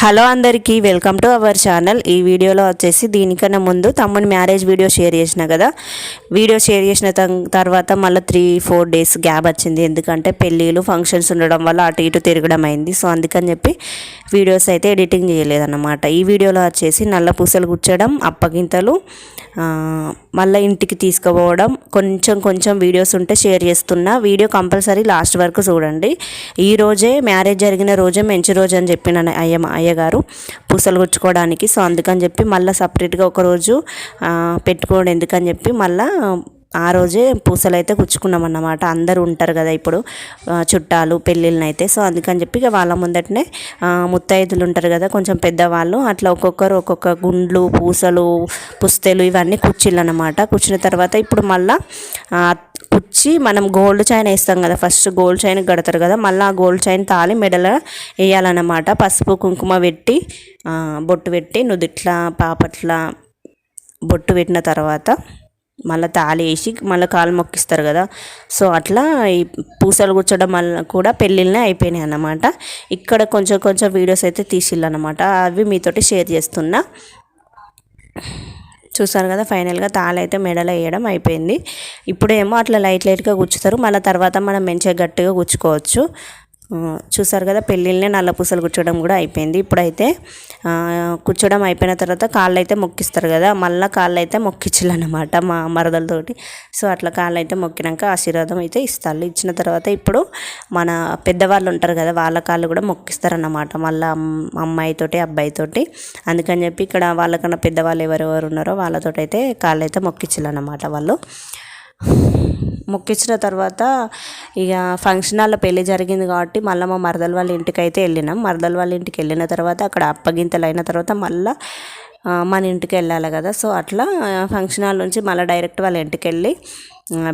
Hello అందరికీ welcome to our channel. ఈ వీడియోలో వచ్చేసి దీనికన్నా ముందు తమ్ముని మ్యారేజ్ వీడియో షేర్ చేసిన కదా. వీడియో షేర్ చేసిన తర్వాత మళ్ళీ త్రీ ఫోర్ డేస్ గ్యాప్ వచ్చింది. ఎందుకంటే పెళ్ళిళ్ళు ఫంక్షన్స్ ఉండడం వల్ల అటు ఇటు తిరగడం అయింది. సో అందుకని చెప్పి వీడియోస్ అయితే ఎడిటింగ్ చేయలేదన్నమాట. ఈ వీడియోలో వచ్చేసి నల్ల పూసలు గుచ్చడం అప్పగింతలు మళ్ళీ ఇంటికి తీసుకుపోవడం కొంచెం కొంచెం వీడియోస్ ఉంటే షేర్ చేస్తున్నా. వీడియో కంపల్సరీ లాస్ట్ వరకు చూడండి. ఈ రోజే మ్యారేజ్ జరిగిన రోజే మంచి రోజు అని చెప్పిన అయ్య అయ్యగారు పూసలు గుచ్చుకోవడానికి. సో అందుకని చెప్పి మళ్ళీ సపరేట్గా ఒకరోజు పెట్టుకోవడం ఎందుకని చెప్పి మళ్ళీ ఆ రోజే పూసలు అయితే కుచ్చుకున్నాం అన్నమాట అందరూ ఉంటారు కదా ఇప్పుడు చుట్టాలు పెళ్ళిళ్ళనైతే. సో అందుకని చెప్పి ఇక వాళ్ళ ముందటనే ముత్తైదులు ఉంటారు కదా కొంచెం పెద్దవాళ్ళు అట్లా ఒక్కొక్కరు ఒక్కొక్క గుండ్లు పూసలు పుస్తెలు ఇవన్నీ కుచ్చిళ్ళు అనమాట కూర్చున్న తర్వాత ఇప్పుడు మళ్ళీ కుచ్చి మనం గోల్డ్ చైన్ వేస్తాం కదా ఫస్ట్ గోల్డ్ చైన్ కడతారు కదా మళ్ళీ ఆ గోల్డ్ చైన్ తాలి మెడల వేయాలన్నమాట. పసుపు కుంకుమ పెట్టి బొట్టు పెట్టి నుదిట్ల పాపట్ల బొట్టు పెట్టిన తర్వాత మళ్ళీ తాళి వేసి మళ్ళీ కాలు మొక్కిస్తారు కదా. సో అట్లా ఈ పూసలు కూర్చోడం వల్ల కూడా పెళ్ళిళ్ళనే అయిపోయినాయి అన్నమాట. ఇక్కడ కొంచెం కొంచెం వీడియోస్ అయితే తీసిళ్ళు అనమాట అవి మీతోటి షేర్ చేస్తున్నా. చూసారు కదా ఫైనల్గా తాళ అయితే మెడలో వేయడం అయిపోయింది. ఇప్పుడేమో అట్లా లైట్ లైట్గా గుచ్చుతారు. మళ్ళీ తర్వాత మనం మంచిగా గట్టిగా గుచ్చుకోవచ్చు. చూసారు కదా పెళ్ళిళ్ళనే నల్ల పూసలు కూర్చోడం కూడా అయిపోయింది. ఇప్పుడైతే కూర్చోడం అయిపోయిన తర్వాత కాళ్ళు అయితే మొక్కిస్తారు కదా మళ్ళీ కాళ్ళు అయితే మొక్కించాలన్నమాట మా మరదలతోటి. సో అట్లా కాళ్ళు అయితే మొక్కినాక ఆశీర్వాదం అయితే ఇస్తారు. ఇచ్చిన తర్వాత ఇప్పుడు మన పెద్దవాళ్ళు ఉంటారు కదా వాళ్ళ కాళ్ళు కూడా మొక్కిస్తారన్నమాట. మళ్ళీ అమ్మాయితోటి అబ్బాయితోటి. అందుకని చెప్పి ఇక్కడ వాళ్ళకన్నా పెద్దవాళ్ళు ఎవరెవరు ఉన్నారో వాళ్ళతో అయితే కాళ్ళు అయితే మొక్కించాలన్నమాట వాళ్ళు. మొక్కించిన తర్వాత ఇక ఫంక్షన్ హాల్లో పెళ్ళి జరిగింది కాబట్టి మళ్ళీ మా మరదల వాళ్ళ ఇంటికి అయితే వెళ్ళినాం. మరదల వాళ్ళ ఇంటికి వెళ్ళిన తర్వాత అక్కడ అప్పగింతలు అయిన తర్వాత మళ్ళీ మన ఇంటికి వెళ్ళాలి కదా. సో అట్లా ఫంక్షన్ హాల్ నుంచి మళ్ళీ డైరెక్ట్ వాళ్ళ ఇంటికి వెళ్ళి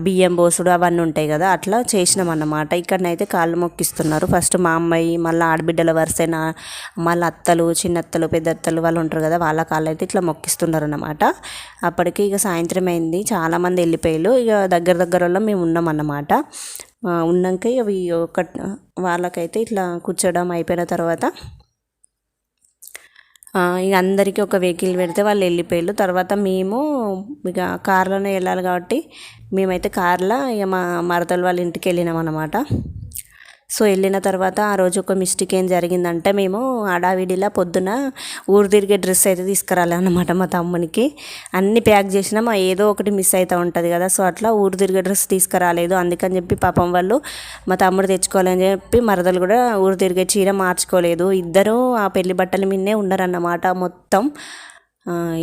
బియ్యం పోసుడు అవన్నీ ఉంటాయి కదా అట్లా చేసినాం అన్నమాట ఇక్కడనైతే కాళ్ళు మొక్కిస్తున్నారు. ఫస్ట్ మా అమ్మాయి మళ్ళీ ఆడబిడ్డల వరుసైన మళ్ళీ అత్తలు చిన్నత్తలు పెద్దత్తలు వాళ్ళు ఉంటారు కదా వాళ్ళ కాళ్ళు అయితే ఇట్లా మొక్కిస్తున్నారు అన్నమాట అప్పటికి ఇక సాయంత్రం అయింది. చాలామంది వెళ్ళిపోయారు. ఇక దగ్గర దగ్గరలో మేము ఉన్నాం అన్నమాట ఉన్నాక అవి ఒక వాళ్ళకైతే ఇట్లా కూర్చోడం అయిపోయిన తర్వాత ఇక అందరికీ ఒక వెహికల్ పెడితే వాళ్ళు వెళ్ళిపోయారు తర్వాత మేము ఇక కార్లోనే వెళ్ళాలి కాబట్టి మేమైతే కార్లో ఇక మా మరదలు వాళ్ళ ఇంటికి వెళ్ళినాం అనమాట సో వెళ్ళిన తర్వాత ఆ రోజు ఒక మిస్టేక్ ఏం జరిగిందంటే మేము అడావిడిలా పొద్దున ఊరు తిరిగే డ్రెస్ అయితే తీసుకురాలన్నమాట మా తమ్మునికి. అన్ని ప్యాక్ చేసినా మా ఏదో ఒకటి మిస్ అవుతూ ఉంటుంది కదా సో అట్లా ఊరు తిరిగే డ్రెస్ తీసుకురాలేదు. అందుకని చెప్పి పాపం వాళ్ళు మా తమ్ముడు తెచ్చుకోవాలని చెప్పి మరదలు కూడా ఊరు తిరిగే చీర మార్చుకోలేదు. ఇద్దరూ ఆ పెళ్ళి బట్టల మీదనే ఉన్నారన్నమాట మొత్తం.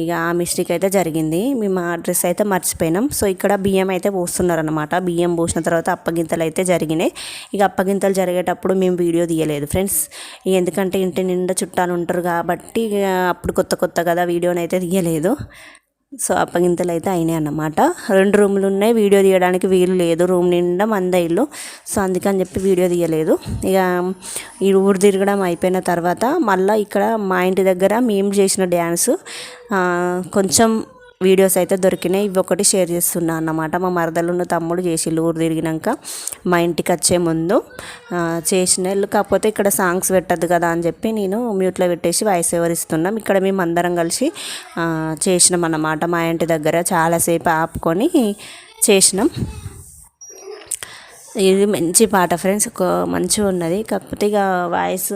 ఇక ఆ మిస్టేక్ అయితే జరిగింది. మేము ఆ డ్రెస్ అయితే మర్చిపోయినాం. సో ఇక్కడ బియ్యం అయితే పోస్తున్నారనమాట బియ్యం పోసిన తర్వాత అప్పగింతలు అయితే జరిగినాయి. ఇక అప్పగింతలు జరిగేటప్పుడు మేము వీడియో తీయలేదు ఫ్రెండ్స్. ఎందుకంటే ఇంటి నిండా చుట్టాలు ఉంటారు కాబట్టి అప్పుడు కొత్త కొత్త కదా వీడియోని అయితే తీయలేదు. సో అప్పగింతలు అయితే అయినాయి అన్నమాట. రెండు రూములు ఉన్నాయి. వీడియో తీయడానికి వీలు లేదు. రూమ్ నిండా మంద ఇల్లు. సో అందుకని చెప్పి వీడియో తీయలేదు. ఇక ఈ ఊరు తిరగడం అయిపోయిన తర్వాత మళ్ళీ ఇక్కడ మా ఇంటి దగ్గర మేము చేసిన డ్యాన్స్ కొంచెం వీడియోస్ అయితే దొరికినాయి. ఇవి ఒకటి షేర్ చేస్తున్నా అన్నమాట. మా మరదలు తమ్ముడు చేసి ఊరు తిరిగినాక మా ఇంటికి వచ్చే ముందు చేసిన కాకపోతే ఇక్కడ సాంగ్స్ పెట్టద్దు కదా అని చెప్పి నేను మ్యూట్లో పెట్టేసి వాయిస్ ఓవర్ ఇస్తున్నాం. ఇక్కడ మేము అందరం కలిసి చేసినాం అన్నమాట. మా ఇంటి దగ్గర చాలాసేపు ఆపుకొని చేసినాం. ఇది మంచి పాట ఫ్రెండ్స్. మంచిగా ఉన్నది. కాకపోతే ఇక వాయిస్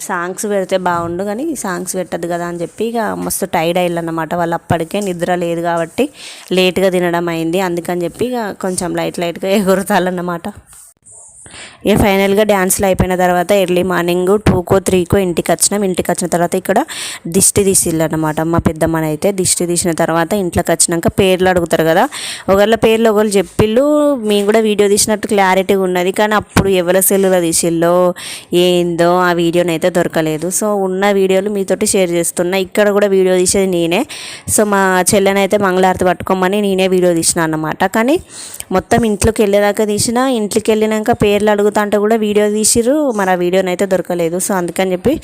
సాంగ్స్ పెడితే బాగుండు కానీ సాంగ్స్ పెట్టద్దు కదా అని చెప్పి ఇక మస్తు టైర్డ్ అయ్యారు అనమాట వాళ్ళు అప్పటికే నిద్ర లేదు కాబట్టి లేట్గా తినడం అయింది. అందుకని చెప్పి ఇక కొంచెం లైట్ లైట్గా ఎగురుతాలన్నమాట ఇక ఫైనల్గా డ్యాన్స్లు అయిపోయిన తర్వాత ఎర్లీ మార్నింగ్ టూకో త్రీకో ఇంటికి వచ్చినాం. ఇంటికి వచ్చిన తర్వాత ఇక్కడ దిష్టి తీసిల్లు అనమాట మా పెద్దమ్మని అయితే దిష్టి తీసిన తర్వాత ఇంట్లోకి వచ్చినాక పేర్లు అడుగుతారు కదా. ఒకళ్ళ పేర్లు ఒకళ్ళు చెప్పిళ్ళు. మేము కూడా వీడియో తీసినట్టు క్లారిటీ ఉన్నది. కానీ అప్పుడు ఎవరి సెల్లులో తీసిల్లో? ఏందో? ఆ వీడియోని అయితే దొరకలేదు. సో ఉన్న వీడియోలు మీతోటి షేర్ చేస్తున్నా. ఇక్కడ కూడా వీడియో తీసేది నేనే. సో మా చెల్లెనైతే మంగళారతి పట్టుకోమని నేనే వీడియో తీసిన అన్నమాట. కానీ మొత్తం ఇంట్లోకి వెళ్ళేదాకా తీసిన ఇంట్లోకి వెళ్ళినాక పేర్లు పోతా అంటే కూడా వీడియో తీసిర్రు మరి ఆ వీడియోని అయితే దొరకలేదు. సో అందుకని చెప్పి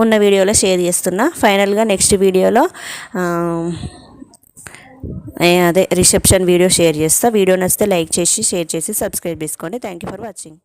ఉన్న వీడియోలో షేర్ చేస్తున్నా. ఫైనల్గా నెక్స్ట్ వీడియోలో అదే రిసెప్షన్ వీడియో షేర్ చేస్తా. వీడియో నచ్చితే లైక్ చేసి షేర్ చేసి సబ్స్క్రైబ్ చేసుకోండి. Thank you for watching